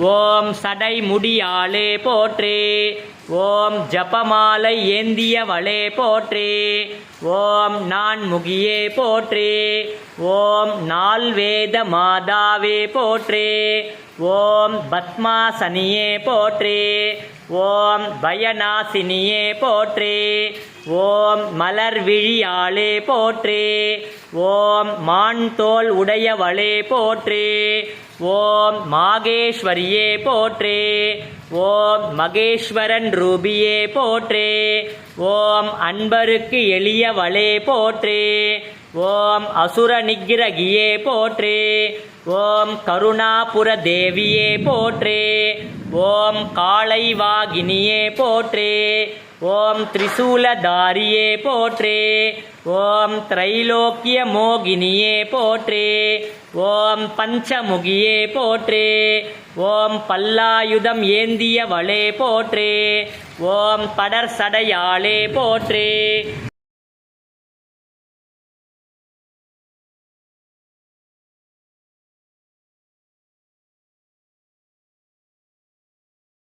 ஓம் சடை முடியாளே போற்றே. ஓம் ஜபமாலை ஏந்தியவளே போற்றே. ஓம் நான் முகியே போற்றே. ஓம் நால்வேத மாதாவே போற்றே. ஓம் பத்மாசனியே போற்றே. ஓம் பயநாசினியே போற்றே. ஓம் மலர் விழியாளே போற்றே. ஓம் மான் தோல் உடையவளே போற்றே. ஓம் மாகேஸ்வரியே போற்றே. ஓம் மகேஸ்வரன் ரூபியே போற்றே. ஓம் அன்பருக்கு எளியவளே போற்றே. ஓம் அசுர நிகிரகியே போற்றே. ஓம் கருணாபுர தேவியே போற்றே. ஓம் காளைவாகினியே போற்றே. ஓம் திரிசூலதாரியே போற்றே. ஓம் திரைலோக்கிய மோகினியே போற்றே. ஓம் பஞ்சமுகியே போற்றே. ஓம் பல்லாயுதம் ஏந்தியவளே போற்றே. ஓம் படர் சடையாளே போற்றே.